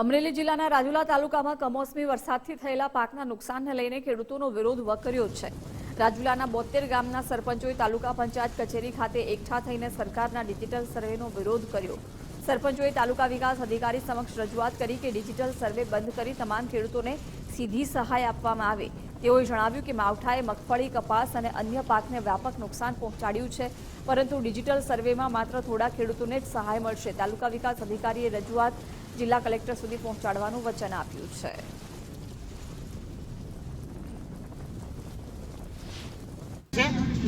અમરેલી જિલ્લાના રાજુલા તાલુકામાં કમોસમી વરસાદથી થયેલા પાકના નુકસાનને લઈને ખેડૂતોનો વિરોધ વકર્યો છે. રાજુલાના બોતેર ગામના સરપંચોએ તાલુકા પંચાયત કચેરી ખાતે એકઠા થઈને સરકારના ડિજિટલ સર્વેનો વિરોધ કર્યો. સરપંચોએ તાલુકા વિકાસ અધિકારી સમક્ષ રજૂઆત કરી કે ડિજિટલ સર્વે બંધ કરી તમામ ખેડૂતોને સીધી સહાય આપવામાં આવે. તેઓએ જણાવ્યું કે માવઠાએ મગફળી, કપાસ અને અન્ય પાકને વ્યાપક નુકસાન પહોંચાડ્યું છે, પરંતુ ડિજિટલ સર્વેમાં માત્ર થોડા ખેડૂતોને જ સહાય મળશે. તાલુકા વિકાસ અધિકારીએ રજૂઆત જિલ્લા કલેક્ટર સુધી પહોંચાડવાનું વચન આપ્યું છે છે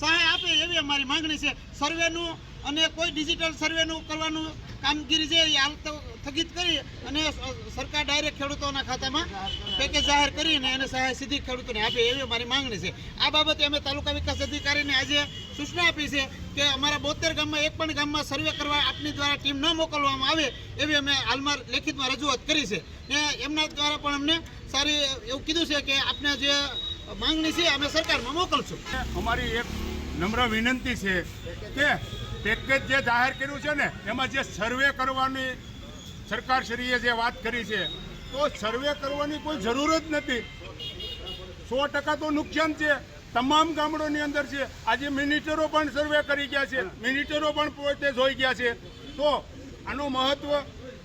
સહાય આપે એવી અમારી માંગણી છે. સર્વેનું અને કોઈ ડિજિટલ સર્વેનું કરવાનું કામગીરી છે એ હાલ સ્થગિત કરી અને સરકાર ડાયરેક્ટ ખેડૂતોના ખાતામાં પેકેજ જાહેર કરીને એને સહાય સીધી ખેડૂતોને આપે એવી અમારી માંગણી છે. આ બાબતે અમે તાલુકા વિકાસ અધિકારીને આજે સૂચના આપી છે કે અમારા બોતેર ગામમાં એક પણ ગામમાં સર્વે કરવા આપની દ્વારા ટીમ ન મોકલવામાં આવે એવી અમે હાલમાં લેખિતમાં રજૂઆત કરી છે. ને એમના દ્વારા પણ અમને સારી એવું કીધું છે કે આપને જે માંગણી છે, અમે સરકારમાં મોકલશું. અમારી એક નમ્ર વિનંતી છે કે પેકેજ જે જાહેર કર્યું છે ને, એમાં જે સર્વે કરવાની સરકારશ્રીએ જે વાત કરી છે, તો સર્વે કરવાની કોઈ જરૂર જ નથી. સો ટકા તો નુકસાન છે. તમામ ગામડોની અંદર છે. આજે મિનિટરો પણ સર્વે કરી ગયા છે. મિનિટરો પણ પોતે જોઈ ગયા છે. તો આનું મહત્વ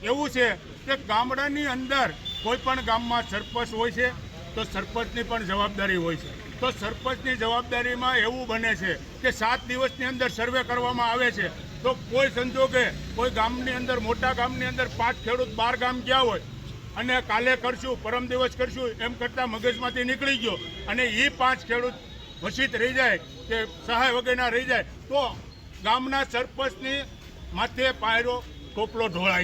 એવું છે કે ગામડાની અંદર કોઈ પણ ગામમાં સરપંચ હોય છે. તો સરપંચની પણ જવાબદારી હોય છે. તો સરપંચની જવાબદારીમાં એવું બને છે કે સાત દિવસની અંદર સર્વે કરવામાં આવે છે. તો કોઈ સંજોગે કોઈ ગામની અંદર, મોટા ગામની અંદર પાંચ ખેડૂત બાર ગામ ગયા હોય અને કાલે કરશું, પરમ દિવસ કરશું, એમ કરતાં મગજમાંથી નીકળી ગયો અને એ પાંચ ખેડૂત વસિત રહી જાય કે સહાય વગેરેના રહી જાય, તો ગામના સરપંચની માથે પાયરો ટોપલો ઢોળાય